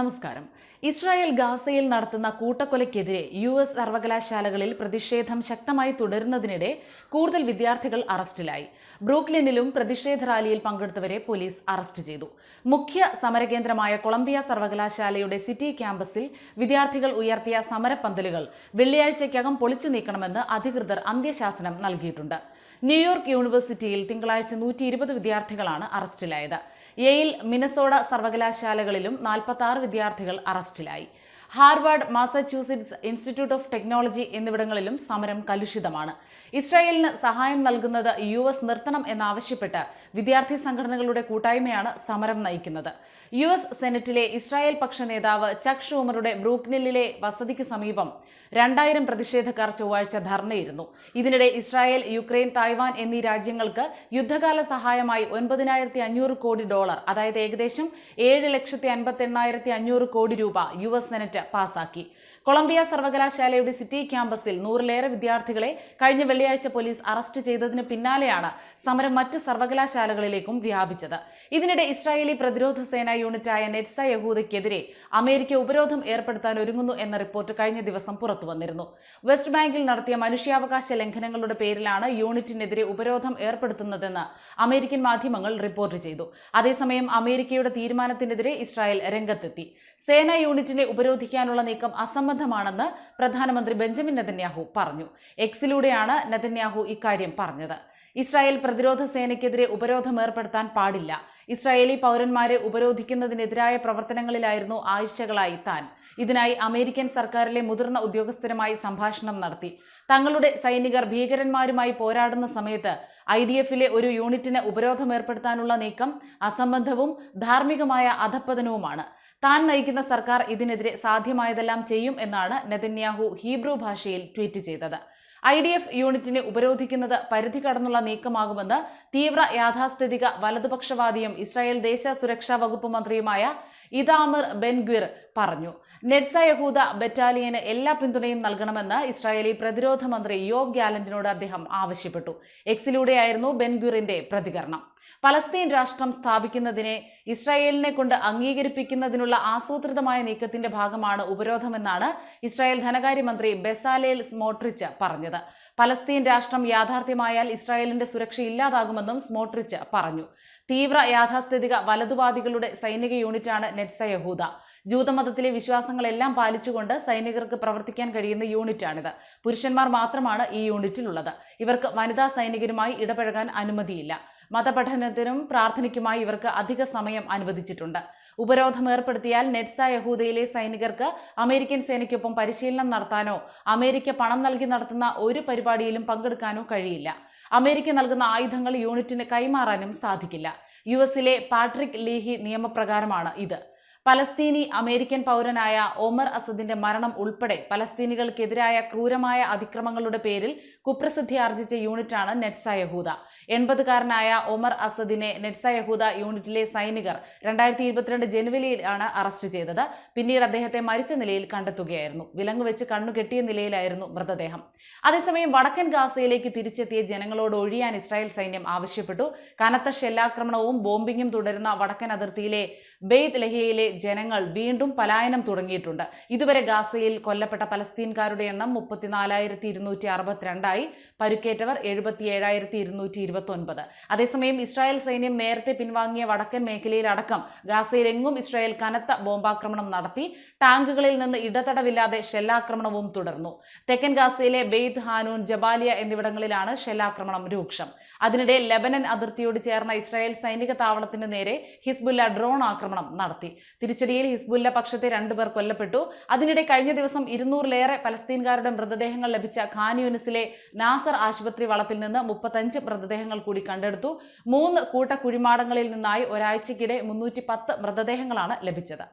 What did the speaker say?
നമസ്കാരം. ഇസ്രായേൽ ഗാസയിൽ നടത്തുന്ന കൂട്ടക്കൊലയ്ക്കെതിരെ യു എസ് സർവകലാശാലകളിൽ പ്രതിഷേധം ശക്തമായി തുടരുന്നതിനിടെ കൂടുതൽ വിദ്യാർത്ഥികൾ അറസ്റ്റിലായി. ബ്രൂക്ലിനിലും പ്രതിഷേധ റാലിയിൽ പങ്കെടുത്തവരെ പോലീസ് അറസ്റ്റ് ചെയ്തു. മുഖ്യ സമരകേന്ദ്രമായ കൊളംബിയ സർവകലാശാലയുടെ സിറ്റി ക്യാമ്പസിൽ വിദ്യാർത്ഥികൾ ഉയർത്തിയ സമരപ്പന്തലുകൾ വെള്ളിയാഴ്ചയ്ക്കകം പൊളിച്ചു നീക്കണമെന്ന് അധികൃതർ അന്ത്യശാസനം നൽകിയിട്ടുണ്ട്. ന്യൂയോർക്ക് യൂണിവേഴ്സിറ്റിയിൽ തിങ്കളാഴ്ച നൂറ്റി ഇരുപത് വിദ്യാർത്ഥികളാണ് അറസ്റ്റിലായത്. യെയിൽ മിനസോഡ സർവകലാശാലകളിലും നാൽപ്പത്തി വിദ്യാർത്ഥികൾ അറസ്റ്റിലായി. Harvard Massachusetts Institute of Technology എന്നിവിടങ്ങളിലും സമരം കലുഷിതമാണ്. ഇസ്രായേലിന് സഹായം നൽകുന്നത് യു എസ് നിർത്തണം എന്നാവശ്യപ്പെട്ട് വിദ്യാർത്ഥി സംഘടനകളുടെ കൂട്ടായ്മയാണ് സമരം നയിക്കുന്നത്. യു എസ് സെനറ്റിലെ ഇസ്രായേൽ പക്ഷ നേതാവ് ചക് ഷൂമറുടെ ബ്രൂക്നില്ലിലെ വസതിക്ക് സമീപം രണ്ടായിരം പ്രതിഷേധക്കാർ ചൊവ്വാഴ്ച ധർണയിരുന്നു ഇതിനിടെ ഇസ്രായേൽ യുക്രൈൻ തായ്വാൻ എന്നീ രാജ്യങ്ങൾക്ക് യുദ്ധകാല സഹായമായി ഒൻപതിനായിരത്തി അഞ്ഞൂറ് കോടി ഡോളർ അതായത് ഏകദേശം ഏഴ് ലക്ഷത്തി അൻപത്തി എണ്ണായിരത്തി അഞ്ഞൂറ് കോടി രൂപ യു എസ് സെനറ്റ് പാസാക്കി. കൊളംബിയ സർവകലാശാലയുടെ സിറ്റി ക്യാമ്പസിൽ നൂറിലേറെ വിദ്യാർത്ഥികളെ കഴിഞ്ഞ വെള്ളിയാഴ്ച പോലീസ് അറസ്റ്റ് ചെയ്തതിന് പിന്നാലെയാണ് സമരം മറ്റ് സർവകലാശാലകളിലേക്കും വ്യാപിച്ചത്. ഇതിനിടെ ഇസ്രായേലി പ്രതിരോധ സേനാ യൂണിറ്റായ നെറ്റ്സ യഹൂദയ്ക്കെതിരെ അമേരിക്ക ഉപരോധം ഏർപ്പെടുത്താൻ ഒരുങ്ങുന്നു എന്ന റിപ്പോർട്ട് കഴിഞ്ഞ ദിവസം പുറത്തുവന്നിരുന്നു വെസ്റ്റ് ബാങ്കിൽ നടത്തിയ മനുഷ്യാവകാശ ലംഘനങ്ങളുടെ പേരിലാണ് യൂണിറ്റിനെതിരെ ഉപരോധം ഏർപ്പെടുത്തുന്നതെന്ന് അമേരിക്കൻ മാധ്യമങ്ങൾ റിപ്പോർട്ട് ചെയ്തു. അതേസമയം അമേരിക്കയുടെ തീരുമാനത്തിനെതിരെ ഇസ്രായേൽ രംഗത്തെത്തി. സേനാ യൂണിറ്റിനെ ഉപരോധിക്കാനുള്ള നീക്കം അസംബന്ധമാണെന്ന് പ്രധാനമന്ത്രി ബെഞ്ചമിൻ നെതന്യാഹു പറഞ്ഞു. എക്സിലൂടെയാണ് നെതന്യാഹു ഇക്കാര്യം പറഞ്ഞത്. ഇസ്രായേൽ പ്രതിരോധ സേനയ്ക്കെതിരെ ഉപരോധം ഏർപ്പെടുത്താൻ പാടില്ല. ഇസ്രായേലി പൗരന്മാരെ ഉപരോധിക്കുന്നതിനെതിരായ പ്രവർത്തനങ്ങളിലായിരുന്നു ആഴ്ചകളായി താൻ. ഇതിനായി അമേരിക്കൻ സർക്കാരിലെ മുതിർന്ന ഉദ്യോഗസ്ഥരുമായി സംഭാഷണം നടത്തി. തങ്ങളുടെ സൈനികർ ഭീകരന്മാരുമായി പോരാടുന്ന സമയത്ത് ഐ ഡി എഫിലെ ഒരു യൂണിറ്റിന് ഉപരോധം ഏർപ്പെടുത്താനുള്ള നീക്കം അസംബന്ധവും ധാർമ്മികമായ അധപ്പതനവുമാണ് താൻ നയിക്കുന്ന സർക്കാർ ഇതിനെതിരെ സാധ്യമായതെല്ലാം ചെയ്യും എന്നാണ് നെതന്യാഹു ഹീബ്രു ഭാഷയിൽ ട്വീറ്റ് ചെയ്തത്. ഐ ഡി എഫ് യൂണിറ്റിനെ ഉപരോധിക്കുന്നത് പരിധി കടന്നുള്ള നീക്കമാകുമെന്ന് തീവ്ര യാഥാസ്ഥിതിക വലതുപക്ഷവാദിയും ഇസ്രായേൽ ദേശ സുരക്ഷാ വകുപ്പ് മന്ത്രിയുമായ ഇതാമിർ ബെൻഗ്വിർ പറഞ്ഞു. നെഡ്സ യഹൂദ ബറ്റാലിയന് എല്ലാ പിന്തുണയും നൽകണമെന്ന് ഇസ്രായേലി പ്രതിരോധ മന്ത്രി യോവ് ഗ്യാലന്റിനോട് അദ്ദേഹം ആവശ്യപ്പെട്ടു. എക്സിലൂടെയായിരുന്നു ബെൻഗ്വിറിന്റെ പ്രതികരണം. പലസ്തീൻ രാഷ്ട്രം സ്ഥാപിക്കുന്നതിനെ ഇസ്രായേലിനെ കൊണ്ട് അംഗീകരിപ്പിക്കുന്നതിനുള്ള ആസൂത്രിതമായ നീക്കത്തിന്റെ ഭാഗമാണ് ഉപരോധമെന്നാണ് ഇസ്രായേൽ ധനകാര്യമന്ത്രി ബെസാലേൽ സ്മോട്രിച്ച് പറഞ്ഞത്. പലസ്തീൻ രാഷ്ട്രം യാഥാർത്ഥ്യമായാൽ ഇസ്രായേലിന്റെ സുരക്ഷ ഇല്ലാതാകുമെന്നും സ്മോട്രിച്ച് പറഞ്ഞു. തീവ്ര യാഥാസ്ഥിതിക വലതുവാദികളുടെ സൈനിക യൂണിറ്റാണ് നെറ്റ്സ യഹൂദ. ജൂതമതത്തിലെ വിശ്വാസങ്ങളെല്ലാം പാലിച്ചുകൊണ്ട് സൈനികർക്ക് പ്രവർത്തിക്കാൻ കഴിയുന്ന യൂണിറ്റാണിത്. പുരുഷന്മാർ മാത്രമാണ് ഈ യൂണിറ്റിലുള്ളത്. ഇവർക്ക് വനിതാ സൈനികരുമായി ഇടപഴകാൻ അനുമതിയില്ല. മതപഠനത്തിനും പ്രാർത്ഥനയ്ക്കുമായി ഇവർക്ക് അധിക സമയം അനുവദിച്ചിട്ടുണ്ട്. ഉപരോധം ഏർപ്പെടുത്തിയാൽ നെറ്റ്സ യഹൂദയിലെ സൈനികർക്ക് അമേരിക്കൻ സേനയ്ക്കൊപ്പം പരിശീലനം നടത്താനോ അമേരിക്ക പണം നൽകി നടത്തുന്ന ഒരു പരിപാടിയിലും പങ്കെടുക്കാനോ കഴിയില്ല. അമേരിക്ക നൽകുന്ന ആയുധങ്ങൾ യൂണിറ്റിന് കൈമാറാനും സാധിക്കില്ല. യു എസിലെ പാട്രിക് ലീഹി നിയമപ്രകാരമാണ് ഇത്. പലസ്തീനി അമേരിക്കൻ പൗരനായ ഒമർ അസദിന്റെ മരണം ഉൾപ്പെടെ പലസ്തീനികൾക്കെതിരായ ക്രൂരമായ അതിക്രമങ്ങളുടെ പേരിൽ കുപ്രസിദ്ധി ആർജിച്ച യൂണിറ്റാണ് നെറ്റ്സ യഹൂദ. എൺപതുകാരനായ ഒമർ അസദിനെ നെറ്റ്സ യഹൂദ യൂണിറ്റിലെ സൈനികർ രണ്ടായിരത്തി ഇരുപത്തിരണ്ട് ജനുവരിയിലാണ് അറസ്റ്റ് ചെയ്തത്. പിന്നീട് അദ്ദേഹത്തെ മരിച്ച നിലയിൽ കണ്ടെത്തുകയായിരുന്നു. വിലങ്ങ് വെച്ച് കണ്ണു കെട്ടിയ നിലയിലായിരുന്നു മൃതദേഹം. അതേസമയം വടക്കൻ ഗാസയിലേക്ക് തിരിച്ചെത്തിയ ജനങ്ങളോട് ഒഴിയാൻ ഇസ്രായേൽ സൈന്യം ആവശ്യപ്പെട്ടു. കനത്ത ഷെല്ലാക്രമണവും ബോംബിങ്ങും തുടരുന്ന വടക്കൻ അതിർത്തിയിലെ ബെയ്ത് ലഹിയയിലെ ജനങ്ങൾ വീണ്ടും പലായനം തുടങ്ങിയിട്ടുണ്ട്. ഇതുവരെ ഗാസയിൽ കൊല്ലപ്പെട്ട പലസ്തീൻകാരുടെ എണ്ണം മുപ്പത്തിനാലായിരത്തി ഇരുന്നൂറ്റി അറുപത്തിരണ്ടായി പരുക്കേറ്റവർ എഴുപത്തി ഏഴായിരത്തി ഇരുന്നൂറ്റി ഇരുപത്തി ഒൻപത് അതേസമയം ഇസ്രായേൽ സൈന്യം നേരത്തെ പിൻവാങ്ങിയ വടക്കൻ മേഖലയിലടക്കം ഗാസയിലെങ്ങും ഇസ്രായേൽ കനത്ത ബോംബാക്രമണം നടത്തി ടാങ്കുകളിൽ നിന്ന് ഇടതടവില്ലാതെ ഷെല്ലാക്രമണവും തുടർന്നു. തെക്കൻ ഗാസയിലെ ബെയ്ത്ത് ഹാനൂൻ ജബാലിയ എന്നിവിടങ്ങളിലാണ് ഷെല്ലാക്രമണം രൂക്ഷം. അതിനിടെ ലെബനൻ അതിർത്തിയോട് ചേർന്ന ഇസ്രായേൽ സൈനിക താവളത്തിന് നേരെ ഹിസ്ബുല്ല ഡ്രോൺ ആക്രമണം നടത്തി. തിരിച്ചടിയിൽ ഹിസ്ബുല്ല പക്ഷത്തെ രണ്ടുപേർ കൊല്ലപ്പെട്ടു. അതിനിടെ കഴിഞ്ഞ ദിവസം ഇരുന്നൂറിലേറെ പലസ്തീൻകാരുടെ മൃതദേഹങ്ങൾ ലഭിച്ച ഖാൻ യൂനിസിലെ നാസർ ആശുപത്രി വളപ്പിൽ നിന്ന് മുപ്പത്തഞ്ച് മൃതദേഹങ്ങൾ കൂടി കണ്ടെടുത്തു. മൂന്ന് കൂട്ടക്കുഴിമാടങ്ങളിൽ നിന്നായി ഒരാഴ്ചക്കിടെ മുന്നൂറ്റി മൃതദേഹങ്ങളാണ് ലഭിച്ചത്.